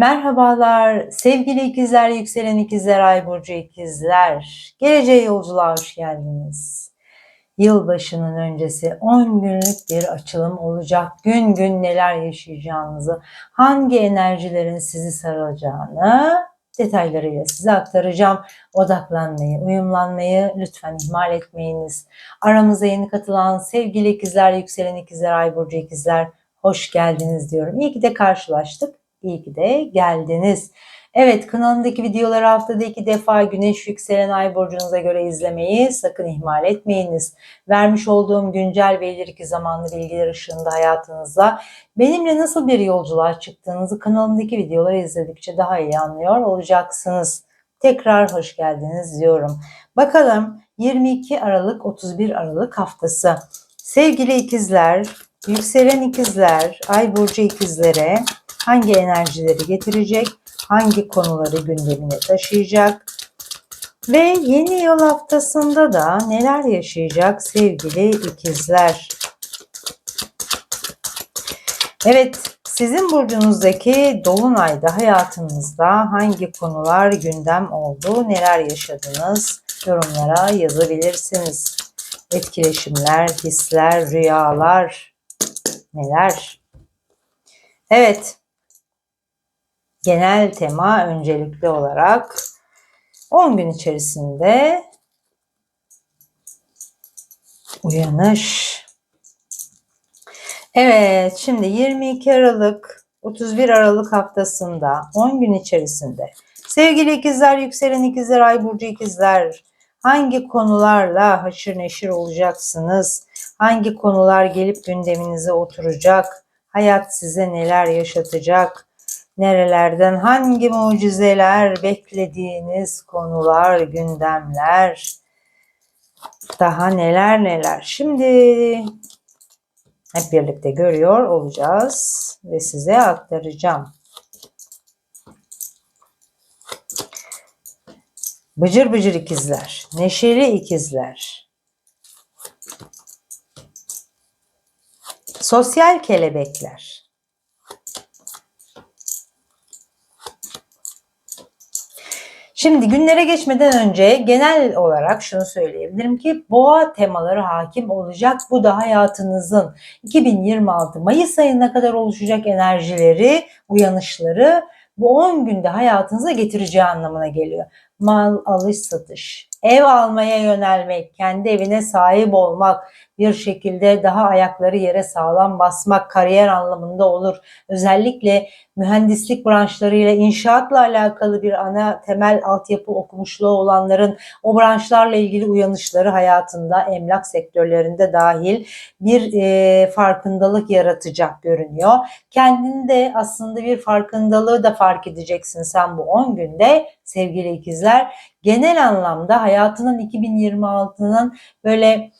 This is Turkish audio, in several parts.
Merhabalar sevgili ikizler, yükselen ikizler, ay burcu ikizler. Geleceğe yolculuğa hoş geldiniz. Yılbaşının öncesi 10 günlük bir açılım olacak. Gün gün neler yaşayacağınızı, hangi enerjilerin sizi sarılacağını detaylarıyla size aktaracağım. Odaklanmayı, uyumlanmayı lütfen ihmal etmeyiniz. Aramıza yeni katılan sevgili ikizler, yükselen ikizler, ay burcu ikizler hoş geldiniz diyorum. İyi ki de karşılaştık. İyi ki de geldiniz. Evet kanalımdaki videoları haftada iki defa güneş yükselen ay burcunuza göre izlemeyi sakın ihmal etmeyiniz. Vermiş olduğum güncel ve ileriki zamanlı bilgiler ışığında hayatınızda benimle nasıl bir yolculuğa çıktığınızı kanalımdaki videoları izledikçe daha iyi anlıyor olacaksınız. Tekrar hoş geldiniz diyorum. Bakalım 22 Aralık 31 Aralık haftası. Sevgili ikizler, yükselen ikizler, ay burcu ikizlere hangi enerjileri getirecek, hangi konuları gündemine taşıyacak ve yeni yıl haftasında da neler yaşayacak sevgili ikizler. Evet, sizin burcunuzdaki dolunayda hayatınızda hangi konular gündem oldu, neler yaşadınız yorumlara yazabilirsiniz. Etkileşimler, hisler, rüyalar neler? Evet, genel tema öncelikli olarak 10 gün içerisinde uyanış. Evet, şimdi 22 Aralık 31 Aralık haftasında 10 gün içerisinde sevgili ikizler, yükselen ikizler, ay burcu ikizler hangi konularla haşır neşir olacaksınız? Hangi konular gelip gündeminize oturacak? Hayat size neler yaşatacak? Nerelerden hangi mucizeler beklediğiniz konular, gündemler, daha neler neler. Şimdi hep birlikte görüyor olacağız ve size aktaracağım. Bıcır bıcır ikizler, neşeli ikizler. Sosyal kelebekler. Şimdi günlere geçmeden önce genel olarak şunu söyleyebilirim ki boğa temaları hakim olacak. Bu da hayatınızın 2026 Mayıs ayına kadar oluşacak enerjileri, uyanışları bu 10 günde hayatınıza getireceği anlamına geliyor. Mal alış satış, ev almaya yönelmek, kendi evine sahip olmak, bir şekilde daha ayakları yere sağlam basmak kariyer anlamında olur. Özellikle mühendislik branşlarıyla inşaatla alakalı bir ana temel altyapı okumuşluğu olanların o branşlarla ilgili uyanışları hayatında emlak sektörlerinde dahil bir e, farkındalık yaratacak görünüyor. Kendinde aslında bir farkındalığı da fark edeceksin sen bu 10 günde sevgili ikizler. Genel anlamda hayatının 2026'nın böyle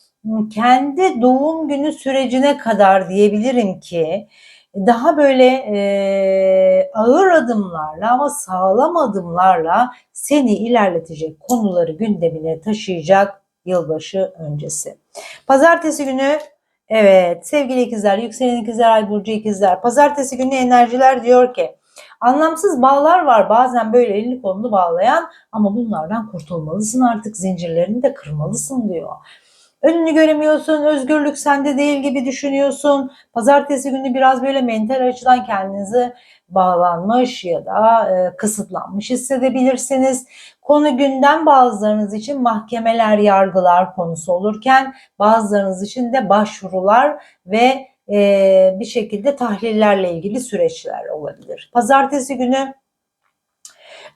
kendi doğum günü sürecine kadar diyebilirim ki daha böyle e, ağır adımlarla ama sağlam adımlarla seni ilerletecek konuları gündemine taşıyacak yılbaşı öncesi. Pazartesi günü evet sevgili ikizler, yükselen ikizler, ay burcu ikizler. Pazartesi günü enerjiler diyor ki Anlamsız bağlar var bazen böyle elini kolunu bağlayan ama bunlardan kurtulmalısın artık zincirlerini de kırmalısın diyor. Önünü göremiyorsun, özgürlük sende değil gibi düşünüyorsun. Pazartesi günü biraz böyle mental açıdan kendinizi bağlanmış ya da e, kısıtlanmış hissedebilirsiniz. Konu gündem bazılarınız için mahkemeler, yargılar konusu olurken bazılarınız için de başvurular ve e, bir şekilde tahlillerle ilgili süreçler olabilir. Pazartesi günü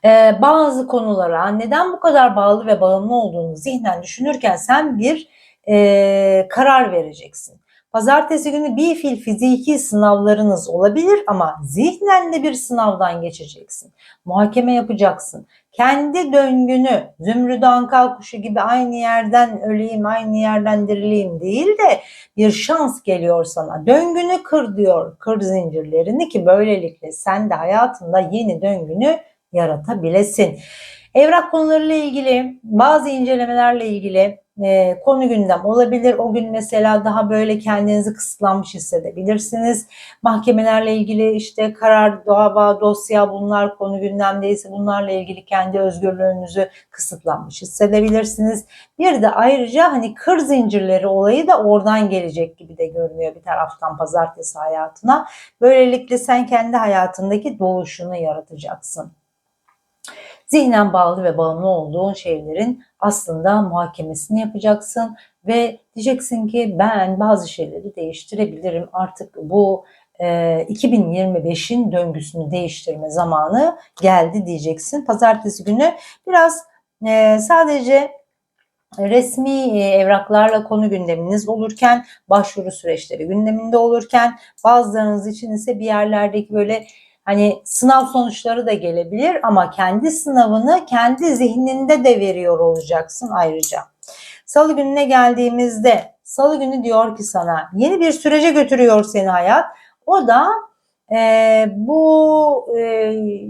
e, bazı konulara neden bu kadar bağlı ve bağımlı olduğunu zihnen düşünürken sen bir e, karar vereceksin. Pazartesi günü bir fil fiziki sınavlarınız olabilir ama zihnen de bir sınavdan geçeceksin. Muhakeme yapacaksın. Kendi döngünü zümrüt ankal kuşu gibi aynı yerden öleyim, aynı yerden dirileyim değil de bir şans geliyor sana. Döngünü kır diyor, kır zincirlerini ki böylelikle sen de hayatında yeni döngünü yaratabilesin. Evrak konularıyla ilgili, bazı incelemelerle ilgili e, konu gündem olabilir. O gün mesela daha böyle kendinizi kısıtlanmış hissedebilirsiniz. Mahkemelerle ilgili işte karar, dava, dosya bunlar konu gündemdeyse bunlarla ilgili kendi özgürlüğünüzü kısıtlanmış hissedebilirsiniz. Bir de ayrıca hani kır zincirleri olayı da oradan gelecek gibi de görünüyor bir taraftan pazartesi hayatına. Böylelikle sen kendi hayatındaki doğuşunu yaratacaksın zihnen bağlı ve bağımlı olduğun şeylerin aslında muhakemesini yapacaksın ve diyeceksin ki ben bazı şeyleri değiştirebilirim. Artık bu e, 2025'in döngüsünü değiştirme zamanı geldi diyeceksin. Pazartesi günü biraz e, sadece resmi e, evraklarla konu gündeminiz olurken, başvuru süreçleri gündeminde olurken, bazılarınız için ise bir yerlerdeki böyle Hani sınav sonuçları da gelebilir ama kendi sınavını kendi zihninde de veriyor olacaksın ayrıca. Salı gününe geldiğimizde salı günü diyor ki sana yeni bir sürece götürüyor seni hayat. O da e, bu e,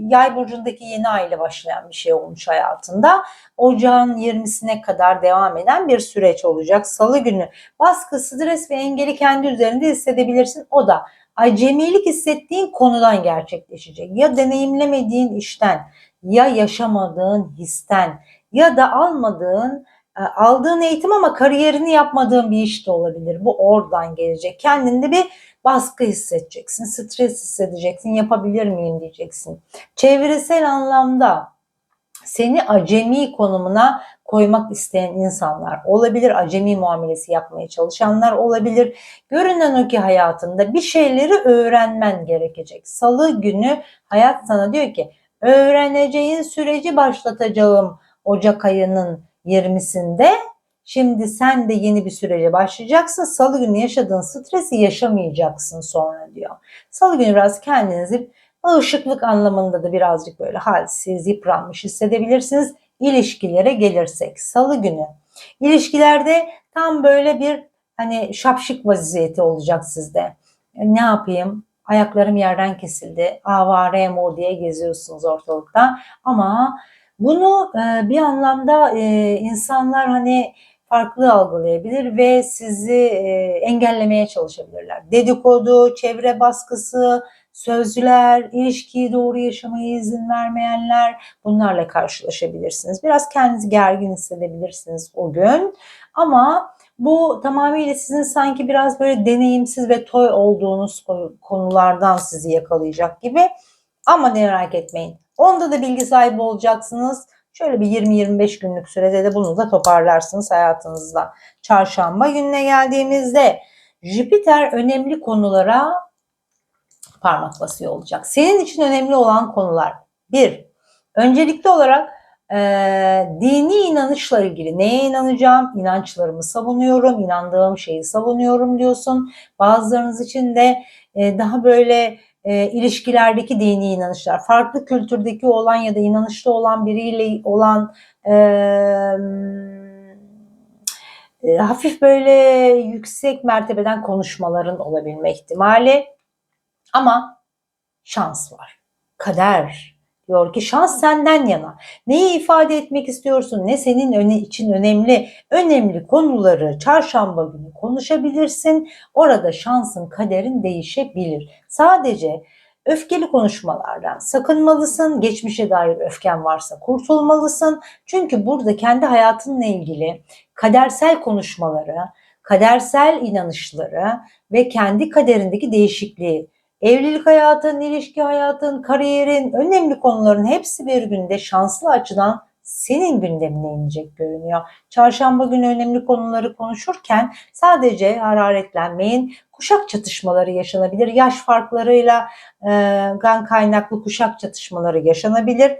yay burcundaki yeni ay ile başlayan bir şey olmuş hayatında. Ocağın 20'sine kadar devam eden bir süreç olacak. Salı günü baskı, stres ve engeli kendi üzerinde hissedebilirsin. O da acemilik hissettiğin konudan gerçekleşecek. Ya deneyimlemediğin işten, ya yaşamadığın histen, ya da almadığın, e, aldığın eğitim ama kariyerini yapmadığın bir iş de olabilir. Bu oradan gelecek. Kendinde bir baskı hissedeceksin, stres hissedeceksin, yapabilir miyim diyeceksin. Çevresel anlamda seni acemi konumuna koymak isteyen insanlar olabilir. Acemi muamelesi yapmaya çalışanlar olabilir. Görünen o ki hayatında bir şeyleri öğrenmen gerekecek. Salı günü hayat sana diyor ki öğreneceğin süreci başlatacağım Ocak ayının 20'sinde. Şimdi sen de yeni bir sürece başlayacaksın. Salı günü yaşadığın stresi yaşamayacaksın sonra diyor. Salı günü biraz kendinizi Bağışıklık anlamında da birazcık böyle halsiz, yıpranmış hissedebilirsiniz. İlişkilere gelirsek salı günü. İlişkilerde tam böyle bir hani şapşık vaziyeti olacak sizde. Ne yapayım? Ayaklarım yerden kesildi. Avare mo diye geziyorsunuz ortalıkta. Ama bunu e, bir anlamda e, insanlar hani farklı algılayabilir ve sizi e, engellemeye çalışabilirler. Dedikodu, çevre baskısı, sözcüler, ilişkiyi doğru yaşamaya izin vermeyenler bunlarla karşılaşabilirsiniz. Biraz kendinizi gergin hissedebilirsiniz o gün. Ama bu tamamıyla sizin sanki biraz böyle deneyimsiz ve toy olduğunuz konulardan sizi yakalayacak gibi. Ama merak etmeyin. Onda da bilgi sahibi olacaksınız. Şöyle bir 20-25 günlük sürede de bunu da toparlarsınız hayatınızda. Çarşamba gününe geldiğimizde Jüpiter önemli konulara parmak basıyor olacak. Senin için önemli olan konular. Bir, öncelikli olarak e, dini inanışla ilgili neye inanacağım, inançlarımı savunuyorum, inandığım şeyi savunuyorum diyorsun. Bazılarınız için de e, daha böyle e, ilişkilerdeki dini inanışlar, farklı kültürdeki olan ya da inanışlı olan biriyle olan e, e, hafif böyle yüksek mertebeden konuşmaların olabilme ihtimali ama şans var. Kader diyor ki şans senden yana. Neyi ifade etmek istiyorsun? Ne senin öne için önemli? Önemli konuları çarşamba günü konuşabilirsin. Orada şansın, kaderin değişebilir. Sadece öfkeli konuşmalardan sakınmalısın. Geçmişe dair öfken varsa kurtulmalısın. Çünkü burada kendi hayatınla ilgili kadersel konuşmaları, kadersel inanışları ve kendi kaderindeki değişikliği Evlilik hayatın, ilişki hayatın, kariyerin, önemli konuların hepsi bir günde şanslı açıdan senin gündemine inecek görünüyor. Çarşamba günü önemli konuları konuşurken sadece hararetlenmeyin, kuşak çatışmaları yaşanabilir. Yaş farklarıyla e, gan kaynaklı kuşak çatışmaları yaşanabilir.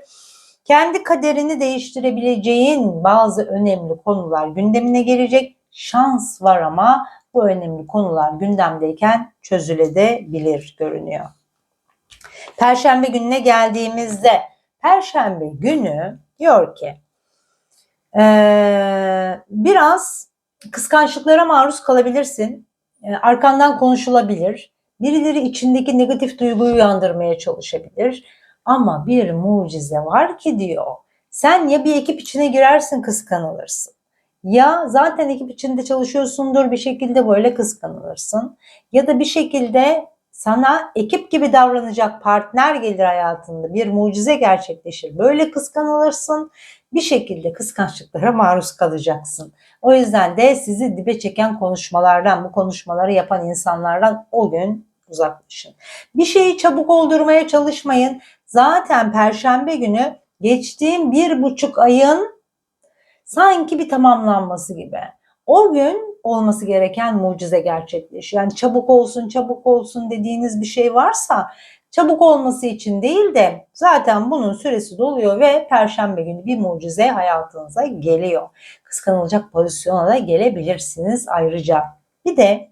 Kendi kaderini değiştirebileceğin bazı önemli konular gündemine gelecek. Şans var ama bu önemli konular gündemdeyken çözülebilir görünüyor. Perşembe gününe geldiğimizde Perşembe günü diyor ki ee, biraz kıskançlıklara maruz kalabilirsin. E, arkandan konuşulabilir. Birileri içindeki negatif duyguyu uyandırmaya çalışabilir. Ama bir mucize var ki diyor. Sen ya bir ekip içine girersin kıskanılırsın Ya zaten ekip içinde çalışıyorsundur bir şekilde böyle kıskanılırsın. Ya da bir şekilde sana ekip gibi davranacak partner gelir hayatında. Bir mucize gerçekleşir. Böyle kıskanılırsın. Bir şekilde kıskançlıklara maruz kalacaksın. O yüzden de sizi dibe çeken konuşmalardan, bu konuşmaları yapan insanlardan o gün uzaklaşın. Bir şeyi çabuk oldurmaya çalışmayın. Zaten perşembe günü geçtiğim bir buçuk ayın sanki bir tamamlanması gibi. O gün olması gereken mucize gerçekleşiyor. Yani çabuk olsun çabuk olsun dediğiniz bir şey varsa çabuk olması için değil de zaten bunun süresi doluyor ve perşembe günü bir mucize hayatınıza geliyor. Kıskanılacak pozisyona da gelebilirsiniz ayrıca. Bir de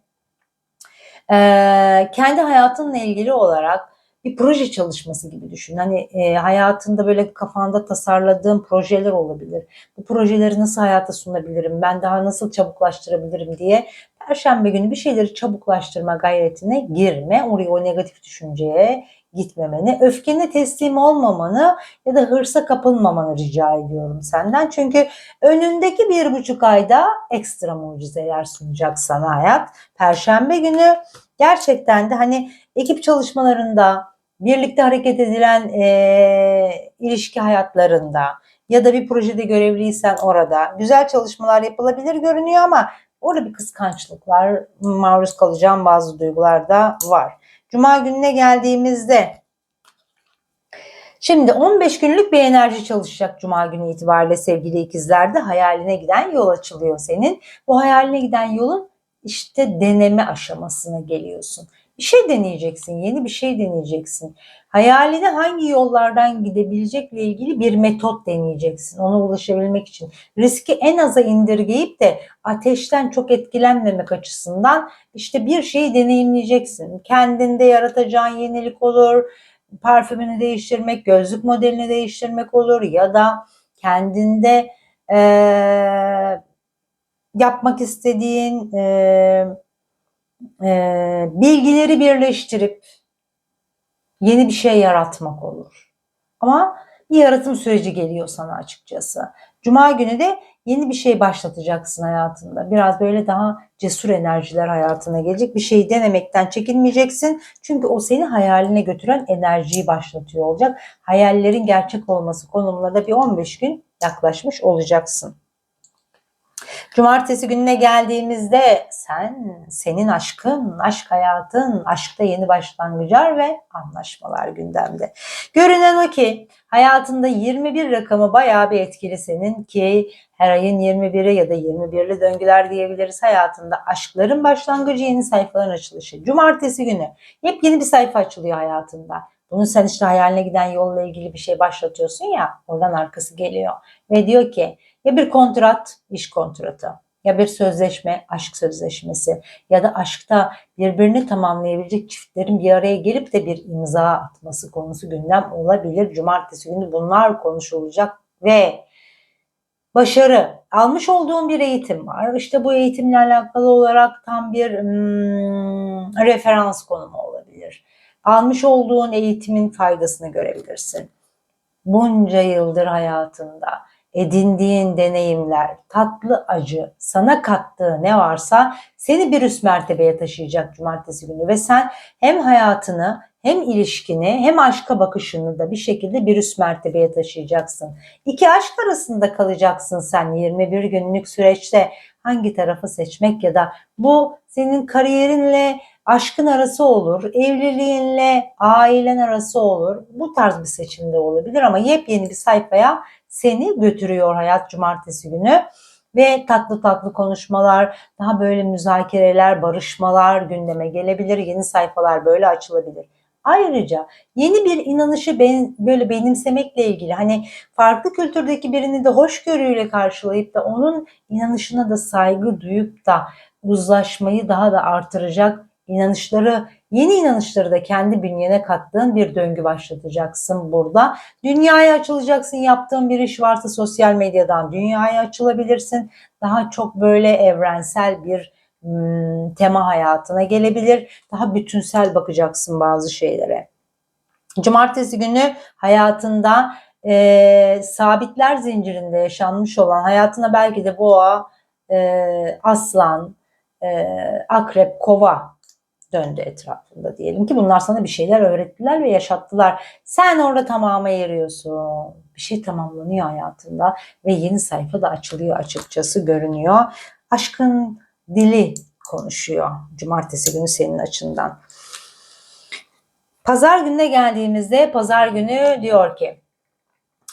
e, kendi hayatınla ilgili olarak bir proje çalışması gibi düşün. Hani e, hayatında böyle kafanda tasarladığın projeler olabilir. Bu projeleri nasıl hayata sunabilirim? Ben daha nasıl çabuklaştırabilirim diye Perşembe günü bir şeyleri çabuklaştırma gayretine girme. Oraya o negatif düşünceye gitmemeni, öfkene teslim olmamanı ya da hırsa kapılmamanı rica ediyorum senden. Çünkü önündeki bir buçuk ayda ekstra mucizeler sunacak sana hayat. Perşembe günü gerçekten de hani ekip çalışmalarında, birlikte hareket edilen e, ilişki hayatlarında ya da bir projede görevliysen orada güzel çalışmalar yapılabilir görünüyor ama orada bir kıskançlıklar, maruz kalacağım bazı duygular da var. Cuma gününe geldiğimizde Şimdi 15 günlük bir enerji çalışacak Cuma günü itibariyle sevgili ikizlerde. Hayaline giden yol açılıyor senin. Bu hayaline giden yolun işte deneme aşamasına geliyorsun. Bir şey deneyeceksin, yeni bir şey deneyeceksin. Hayaline hangi yollardan gidebilecekle ilgili bir metot deneyeceksin. Ona ulaşabilmek için. Riski en aza indirgeyip de ateşten çok etkilenmemek açısından işte bir şeyi deneyimleyeceksin. Kendinde yaratacağın yenilik olur, parfümünü değiştirmek, gözlük modelini değiştirmek olur ya da kendinde e, yapmak istediğin e, e, bilgileri birleştirip yeni bir şey yaratmak olur. Ama bir yaratım süreci geliyor sana açıkçası. Cuma günü de yeni bir şey başlatacaksın hayatında. Biraz böyle daha cesur enerjiler hayatına gelecek. Bir şeyi denemekten çekinmeyeceksin. Çünkü o seni hayaline götüren enerjiyi başlatıyor olacak. Hayallerin gerçek olması konumuna da bir 15 gün yaklaşmış olacaksın. Cumartesi gününe geldiğimizde sen, senin aşkın, aşk hayatın, aşkta yeni başlangıçlar ve anlaşmalar gündemde. Görünen o ki hayatında 21 rakamı bayağı bir etkili senin ki her ayın 21'i ya da 21'li döngüler diyebiliriz hayatında. Aşkların başlangıcı yeni sayfaların açılışı. Cumartesi günü yepyeni bir sayfa açılıyor hayatında. Bunu sen işte hayaline giden yolla ilgili bir şey başlatıyorsun ya oradan arkası geliyor. Ve diyor ki ya bir kontrat, iş kontratı ya bir sözleşme, aşk sözleşmesi ya da aşkta birbirini tamamlayabilecek çiftlerin bir araya gelip de bir imza atması konusu gündem olabilir. Cumartesi günü bunlar konuşulacak ve başarı, almış olduğum bir eğitim var. İşte bu eğitimle alakalı olarak tam bir hmm, referans konumu olabilir. Almış olduğun eğitimin faydasını görebilirsin. Bunca yıldır hayatında edindiğin deneyimler, tatlı acı, sana kattığı ne varsa seni bir üst mertebeye taşıyacak cumartesi günü ve sen hem hayatını hem ilişkini hem aşka bakışını da bir şekilde bir üst mertebeye taşıyacaksın. İki aşk arasında kalacaksın sen 21 günlük süreçte hangi tarafı seçmek ya da bu senin kariyerinle aşkın arası olur, evliliğinle ailen arası olur. Bu tarz bir seçimde olabilir ama yepyeni bir sayfaya seni götürüyor hayat cumartesi günü ve tatlı tatlı konuşmalar, daha böyle müzakereler, barışmalar gündeme gelebilir. Yeni sayfalar böyle açılabilir. Ayrıca yeni bir inanışı ben, böyle benimsemekle ilgili hani farklı kültürdeki birini de hoşgörüyle karşılayıp da onun inanışına da saygı duyup da uzlaşmayı daha da artıracak inanışları, yeni inanışları da kendi bünyene kattığın bir döngü başlatacaksın burada. Dünyaya açılacaksın, yaptığın bir iş varsa sosyal medyadan dünyaya açılabilirsin. Daha çok böyle evrensel bir hmm, tema hayatına gelebilir. Daha bütünsel bakacaksın bazı şeylere. Cumartesi günü hayatında e, sabitler zincirinde yaşanmış olan hayatına belki de boğa, e, aslan, e, akrep, kova döndü etrafında diyelim ki bunlar sana bir şeyler öğrettiler ve yaşattılar. Sen orada tamama eriyorsun. Bir şey tamamlanıyor hayatında ve yeni sayfa da açılıyor açıkçası görünüyor. Aşkın dili konuşuyor cumartesi günü senin açından. Pazar gününe geldiğimizde pazar günü diyor ki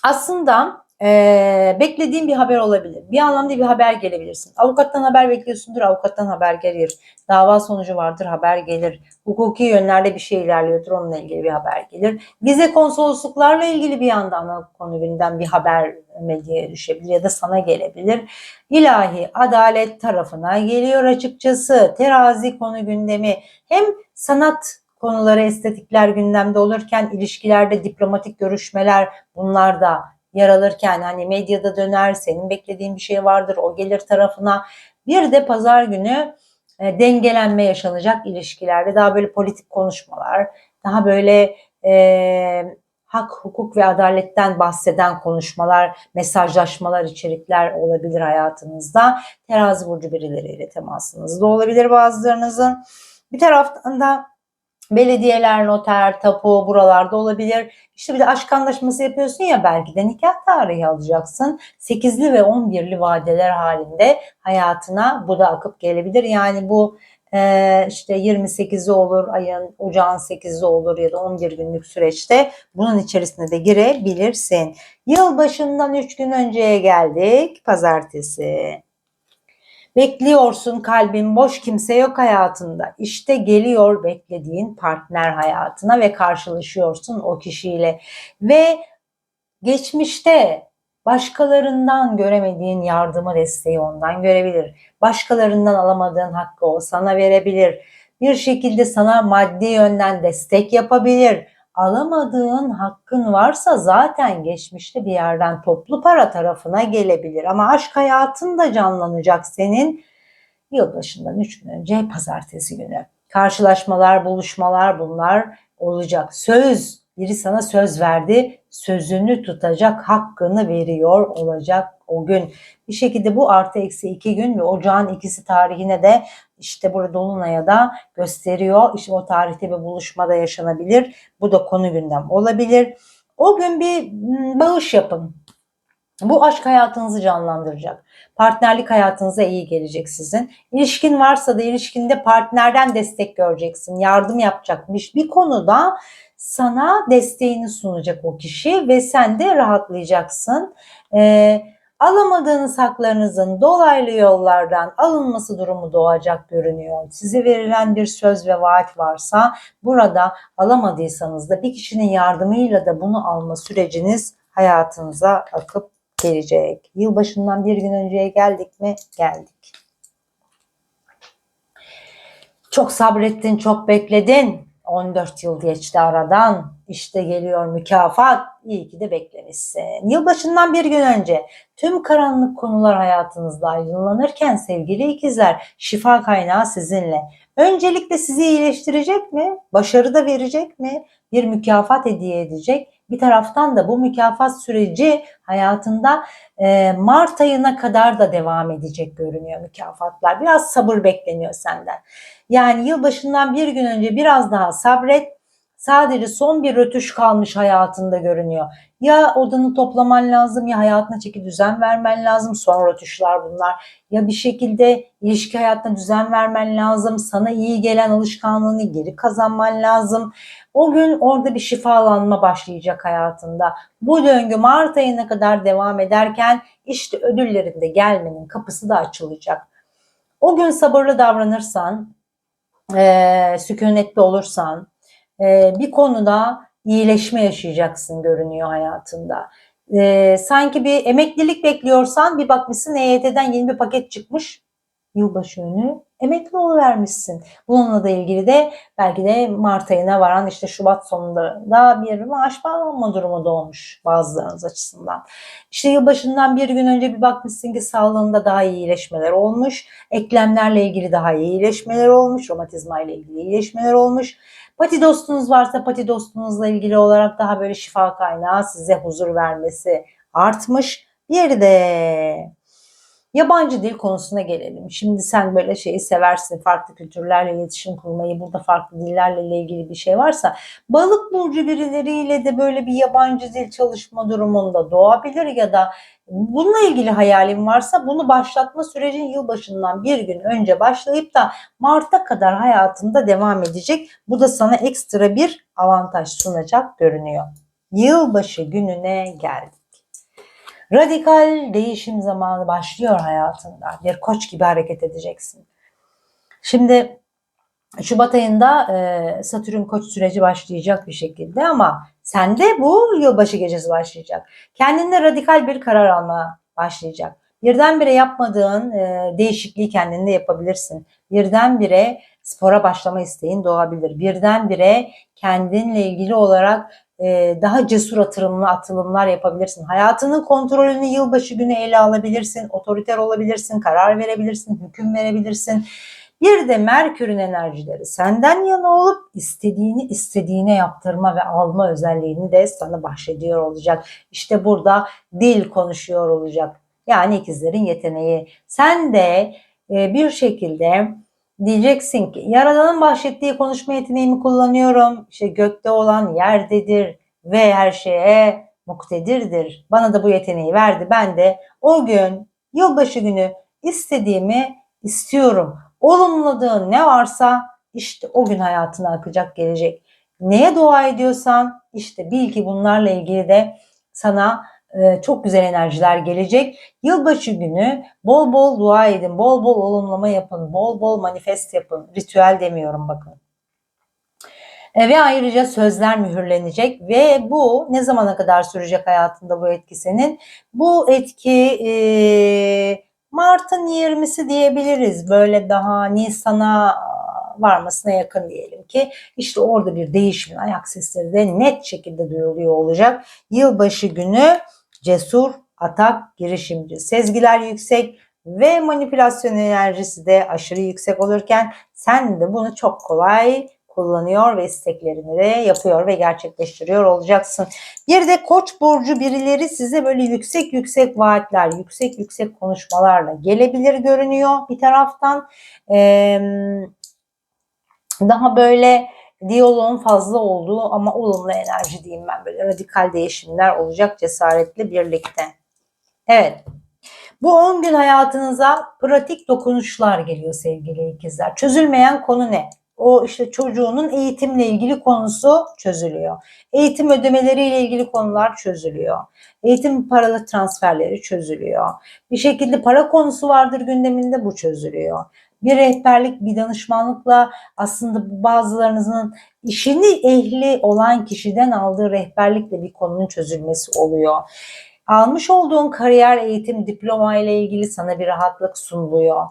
aslında eee, beklediğin bir haber olabilir. Bir anlamda bir haber gelebilirsin. Avukattan haber bekliyorsundur, avukattan haber gelir. Dava sonucu vardır, haber gelir. Hukuki yönlerde bir şey ilerliyordur, onunla ilgili bir haber gelir. Vize konsolosluklarla ilgili bir yandan konu günden bir haber medyaya düşebilir ya da sana gelebilir. İlahi adalet tarafına geliyor açıkçası. Terazi konu gündemi hem sanat konuları, estetikler gündemde olurken ilişkilerde diplomatik görüşmeler bunlar da yer alırken hani medyada döner, senin beklediğin bir şey vardır, o gelir tarafına. Bir de pazar günü e, dengelenme yaşanacak ilişkilerde daha böyle politik konuşmalar, daha böyle e, hak, hukuk ve adaletten bahseden konuşmalar, mesajlaşmalar, içerikler olabilir hayatınızda. Terazi burcu birileriyle temasınız da olabilir bazılarınızın. Bir taraftan da belediyeler, noter, tapu buralarda olabilir. İşte bir de aşk anlaşması yapıyorsun ya belki de nikah tarihi alacaksın. 8'li ve 11'li vadeler halinde hayatına bu da akıp gelebilir. Yani bu e, işte 28'i olur, ayın ocağın 8'i olur ya da 11 günlük süreçte bunun içerisine de girebilirsin. Yılbaşından 3 gün önceye geldik. Pazartesi. Bekliyorsun kalbin boş kimse yok hayatında. İşte geliyor beklediğin partner hayatına ve karşılaşıyorsun o kişiyle. Ve geçmişte başkalarından göremediğin yardımı desteği ondan görebilir. Başkalarından alamadığın hakkı o sana verebilir. Bir şekilde sana maddi yönden destek yapabilir alamadığın hakkın varsa zaten geçmişte bir yerden toplu para tarafına gelebilir. Ama aşk hayatın da canlanacak senin yılbaşından 3 gün önce pazartesi günü. Karşılaşmalar, buluşmalar bunlar olacak. Söz, biri sana söz verdi, sözünü tutacak, hakkını veriyor olacak o gün. Bir şekilde bu artı eksi iki gün ve ocağın ikisi tarihine de işte burada Dolunay'a da gösteriyor. İşte o tarihte bir buluşmada yaşanabilir. Bu da konu gündem olabilir. O gün bir bağış yapın. Bu aşk hayatınızı canlandıracak. Partnerlik hayatınıza iyi gelecek sizin. İlişkin varsa da ilişkinde partnerden destek göreceksin. Yardım yapacakmış. Bir konuda sana desteğini sunacak o kişi ve sen de rahatlayacaksın. Ee, alamadığınız haklarınızın dolaylı yollardan alınması durumu doğacak görünüyor. Size verilen bir söz ve vaat varsa burada alamadıysanız da bir kişinin yardımıyla da bunu alma süreciniz hayatınıza akıp gelecek. Yılbaşından bir gün önceye geldik mi? Geldik. Çok sabrettin, çok bekledin. 14 yıl geçti aradan. İşte geliyor mükafat. İyi ki de beklemişsin. Yılbaşından bir gün önce tüm karanlık konular hayatınızda aydınlanırken sevgili ikizler şifa kaynağı sizinle. Öncelikle sizi iyileştirecek mi? Başarı da verecek mi? Bir mükafat hediye edecek. Bir taraftan da bu mükafat süreci hayatında e, Mart ayına kadar da devam edecek görünüyor mükafatlar. Biraz sabır bekleniyor senden. Yani yılbaşından bir gün önce biraz daha sabret. Sadece son bir rötuş kalmış hayatında görünüyor. Ya odanı toplaman lazım ya hayatına çeki düzen vermen lazım. Son rötuşlar bunlar. Ya bir şekilde ilişki hayatına düzen vermen lazım. Sana iyi gelen alışkanlığını geri kazanman lazım. O gün orada bir şifalanma başlayacak hayatında. Bu döngü Mart ayına kadar devam ederken işte ödüllerinde gelmenin kapısı da açılacak. O gün sabırlı davranırsan, e, sükunetli olursan, e, bir konuda iyileşme yaşayacaksın görünüyor hayatında. E, sanki bir emeklilik bekliyorsan bir bakmışsın EYT'den yeni bir paket çıkmış. Yılbaşı önü emekli vermişsin. Bununla da ilgili de belki de Mart ayına varan işte Şubat sonunda da bir maaş bağlanma durumu doğmuş bazılarınız açısından. İşte yılbaşından bir gün önce bir bakmışsın ki sağlığında daha iyi iyileşmeler olmuş. Eklemlerle ilgili daha iyi iyileşmeler olmuş. Romatizma ile ilgili iyileşmeler olmuş. Pati dostunuz varsa pati dostunuzla ilgili olarak daha böyle şifa kaynağı size huzur vermesi artmış. Bir de Yabancı dil konusuna gelelim. Şimdi sen böyle şeyi seversin, farklı kültürlerle iletişim kurmayı, burada farklı dillerle ilgili bir şey varsa, balık burcu birileriyle de böyle bir yabancı dil çalışma durumunda doğabilir ya da bununla ilgili hayalin varsa bunu başlatma sürecin yılbaşından bir gün önce başlayıp da Mart'a kadar hayatında devam edecek. Bu da sana ekstra bir avantaj sunacak görünüyor. Yılbaşı gününe geldik. Radikal değişim zamanı başlıyor hayatında. Bir koç gibi hareket edeceksin. Şimdi Şubat ayında e, Satürn koç süreci başlayacak bir şekilde ama sende bu yılbaşı gecesi başlayacak. Kendinde radikal bir karar alma başlayacak. Birdenbire yapmadığın e, değişikliği kendinde yapabilirsin. Birdenbire spora başlama isteğin doğabilir. Birdenbire kendinle ilgili olarak daha cesur atılımlı atılımlar yapabilirsin. Hayatının kontrolünü yılbaşı günü ele alabilirsin. Otoriter olabilirsin, karar verebilirsin, hüküm verebilirsin. Bir de Merkür'ün enerjileri senden yana olup istediğini istediğine yaptırma ve alma özelliğini de sana bahşediyor olacak. İşte burada dil konuşuyor olacak. Yani ikizlerin yeteneği. Sen de e, bir şekilde diyeceksin ki Yaradan'ın bahşettiği konuşma yeteneğimi kullanıyorum. İşte gökte olan yerdedir ve her şeye muktedirdir. Bana da bu yeteneği verdi. Ben de o gün yılbaşı günü istediğimi istiyorum. Olumladığın ne varsa işte o gün hayatına akacak gelecek. Neye dua ediyorsan işte bil ki bunlarla ilgili de sana çok güzel enerjiler gelecek. Yılbaşı günü bol bol dua edin, bol bol olumlama yapın, bol bol manifest yapın. Ritüel demiyorum bakın. E, ve ayrıca sözler mühürlenecek ve bu ne zamana kadar sürecek hayatında bu etki senin? Bu etki e, Mart'ın 20'si diyebiliriz. Böyle daha Nisan'a varmasına yakın diyelim ki işte orada bir değişimin ayak sesleri de net şekilde duyuluyor olacak. Yılbaşı günü cesur, atak, girişimci, sezgiler yüksek ve manipülasyon enerjisi de aşırı yüksek olurken sen de bunu çok kolay kullanıyor ve isteklerini de yapıyor ve gerçekleştiriyor olacaksın. Bir de koç burcu birileri size böyle yüksek yüksek vaatler, yüksek yüksek konuşmalarla gelebilir görünüyor bir taraftan. Ee, daha böyle diyaloğun fazla olduğu ama olumlu enerji diyeyim ben böyle radikal değişimler olacak cesaretle birlikte. Evet. Bu 10 gün hayatınıza pratik dokunuşlar geliyor sevgili ikizler. Çözülmeyen konu ne? o işte çocuğunun eğitimle ilgili konusu çözülüyor. Eğitim ödemeleriyle ilgili konular çözülüyor. Eğitim paralı transferleri çözülüyor. Bir şekilde para konusu vardır gündeminde bu çözülüyor. Bir rehberlik, bir danışmanlıkla aslında bazılarınızın işini ehli olan kişiden aldığı rehberlikle bir konunun çözülmesi oluyor. Almış olduğun kariyer eğitim diploma ile ilgili sana bir rahatlık sunuluyor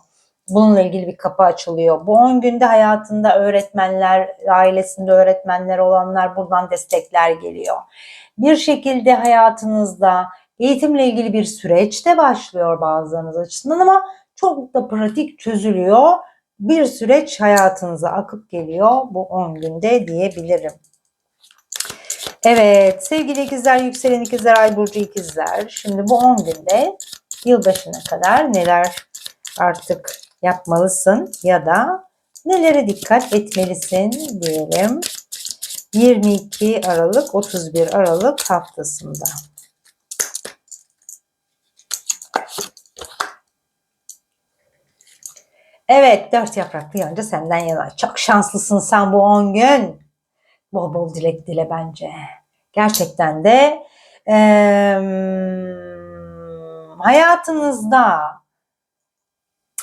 bununla ilgili bir kapı açılıyor. Bu 10 günde hayatında öğretmenler, ailesinde öğretmenler olanlar buradan destekler geliyor. Bir şekilde hayatınızda eğitimle ilgili bir süreç de başlıyor bazılarınız açısından ama çok da pratik çözülüyor. Bir süreç hayatınıza akıp geliyor bu 10 günde diyebilirim. Evet sevgili ikizler, yükselen ikizler, ay burcu ikizler. Şimdi bu 10 günde yılbaşına kadar neler artık yapmalısın ya da nelere dikkat etmelisin diyelim. 22 Aralık 31 Aralık haftasında. Evet dört yapraklı yonca senden yana. Çok şanslısın sen bu 10 gün. Bol bol dilek dile bence. Gerçekten de e, hayatınızda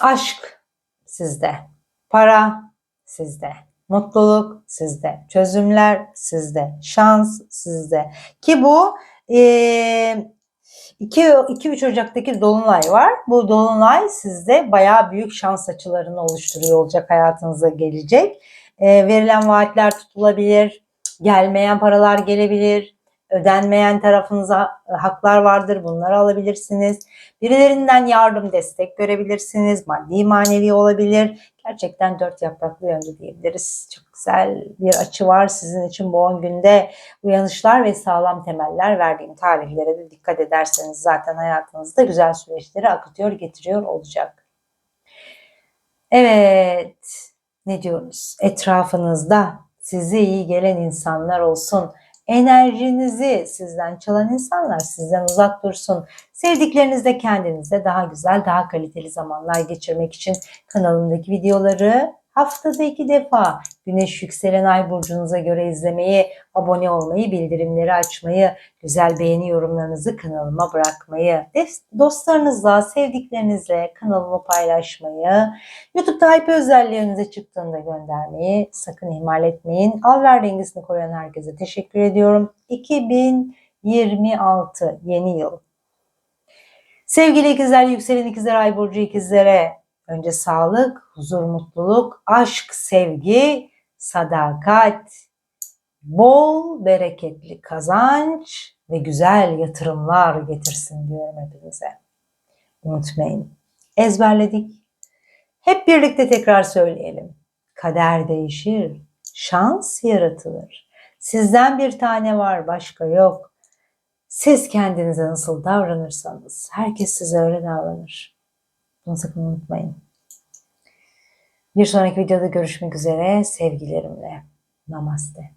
Aşk sizde. Para sizde. Mutluluk sizde. Çözümler sizde. Şans sizde. Ki bu 2-3 Ocak'taki Dolunay var. Bu Dolunay sizde bayağı büyük şans açılarını oluşturuyor olacak. Hayatınıza gelecek. E, verilen vaatler tutulabilir. Gelmeyen paralar gelebilir. Ödenmeyen tarafınıza e, haklar vardır. Bunları alabilirsiniz. Birilerinden yardım, destek görebilirsiniz. Maddi manevi olabilir. Gerçekten dört yapraklı yönde diyebiliriz. Çok güzel bir açı var sizin için bu 10 günde. Uyanışlar ve sağlam temeller verdiğim tarihlere de dikkat ederseniz zaten hayatınızda güzel süreçleri akıtıyor, getiriyor olacak. Evet, ne diyoruz? Etrafınızda size iyi gelen insanlar olsun. Enerjinizi sizden çalan insanlar sizden uzak dursun. Sevdiklerinizle kendinizle daha güzel, daha kaliteli zamanlar geçirmek için kanalımdaki videoları haftada iki defa Güneş yükselen ay burcunuza göre izlemeyi, abone olmayı, bildirimleri açmayı, güzel beğeni yorumlarınızı kanalıma bırakmayı, dostlarınızla, sevdiklerinizle kanalımı paylaşmayı, YouTube'da hype özelliğinize çıktığında göndermeyi sakın ihmal etmeyin. Al ver dengesini koruyan herkese teşekkür ediyorum. 2026 yeni yıl. Sevgili ikizler, yükselen ikizler, ay burcu ikizlere önce sağlık, huzur, mutluluk, aşk, sevgi, sadakat, bol bereketli kazanç ve güzel yatırımlar getirsin diyorum hepinize. Unutmayın. Ezberledik. Hep birlikte tekrar söyleyelim. Kader değişir, şans yaratılır. Sizden bir tane var, başka yok. Siz kendinize nasıl davranırsanız herkes size öyle davranır. Bunu sakın unutmayın. Bir sonraki videoda görüşmek üzere sevgilerimle. Namaste.